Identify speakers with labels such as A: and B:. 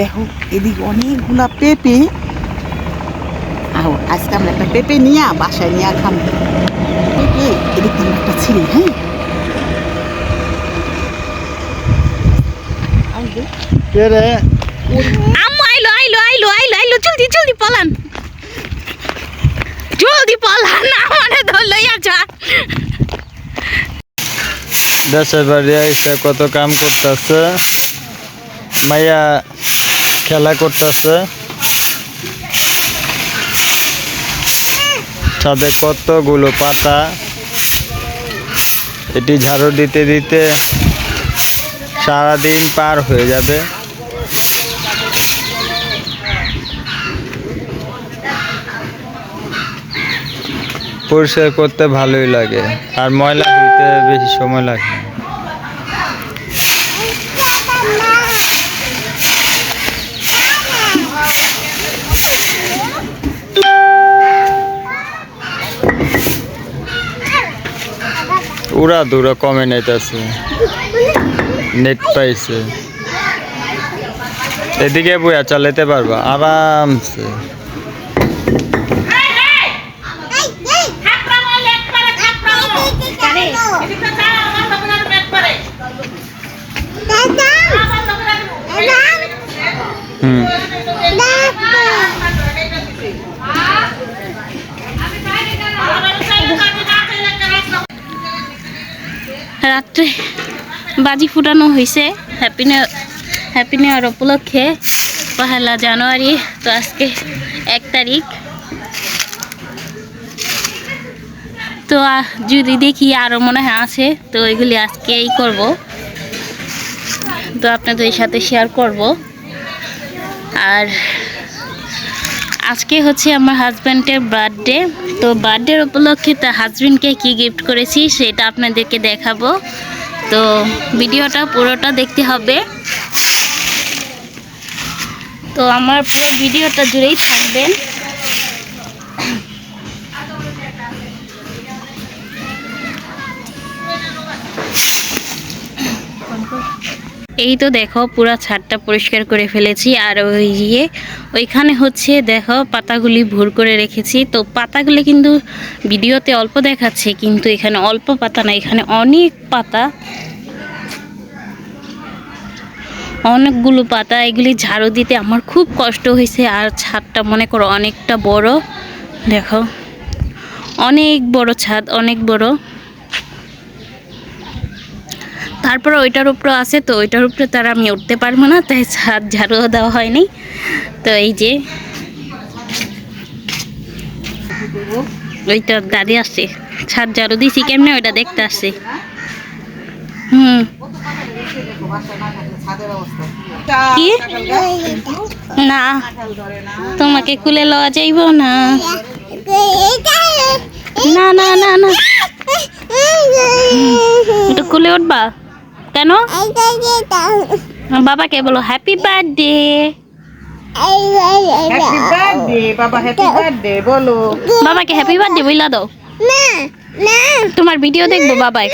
A: দেখো এদিকে অনেকগুলা পেঁপে। আও আজকে আমরা একটা পেঁপে নিয়ে বাসায় নিয়ে খাব পেঁপে এদিক থেকে একটা ছিঁড়ি হ্যাঁ?
B: আম্মু আইলো আইলো আইলো আইলো আইলো জলদি জলদি পলান। জলদি পলান আমারে ধর লইয়া যা।
C: দেশের বাড়ি আইসে কত কাম করতেছে। মাইয়া খেলা করতেছে। ছাদে কতগুলো পাতা? এটি ঝাড়ু দিতে দিতে সারাদিন পার হয়ে যাবে। পরিষ্কার করতে ভালোই লাগে, আর ময়লা ধুইতে বেশি সময় লাগে উড়া দুরা কমে নেতাছে নেট পাইছে। এদিকে বইয়া চালাতে পারবা আরামসে। হুম।
B: রাত্রে বাজি ফুটানো হয়েছে হ্যাপি হ্যাপি নিউ ইয়ার উপলক্ষে পহেলা জানুয়ারি, তো আজকে এক তারিখ। তো যদি দেখি আরও মনে হয় আছে, তো ওইগুলি আজকেই করব। তো আপনাদের সাথে শেয়ার করব। আর আজকে হচ্ছে আমার হাজব্যান্ডের বার্থডে তো বার্থডের উপলক্ষে তার হাজব্যান্ডকে কী গিফট করেছি সেটা আপনাদেরকে দেখাবো। তো ভিডিওটা পুরোটা দেখতে হবে। তো আমার পুরো ভিডিওটা জুড়েই থাকবেন। এই তো দেখো, পুরো ছাদটা পরিষ্কার করে ফেলেছি, আর ওই ইয়ে ওইখানে হচ্ছে দেখো, পাতাগুলি ভুর করে রেখেছি। তো পাতাগুলি কিন্তু ভিডিওতে অল্প দেখাচ্ছে, কিন্তু এখানে অল্প পাতা না, এখানে অনেক পাতা। অনেকগুলো পাতা, এগুলি ঝাড়ু দিতে আমার খুব কষ্ট হয়েছে, আর ছাদটা মনে করো অনেকটা বড়। দেখো, অনেক বড় ছাদ, অনেক বড়। তারপরে ওইটার উপরে আছে তো ওইটার উপরে তার আমি উঠতে পারব না তাই ছাদ ঝাড়ুও দেওয়া হয়নি। তো এই যে ওইটা দাঁড়িয়ে আসছে ছাদ ঝাড়ু দিছি কেমনে ওইটা দেখতে আসছে। হুম। কি? না। তোমাকে কুলে লওয়া যাইব না। না না না না। একটু কুলে উঠবা? কেন? বাবাকে বলো হ্যাপি বার্থডে
A: বলো।
B: বাবাকে হ্যাপি বার্থডে বুঝলা দাও। তোমার ভিডিও দেখব বাবাই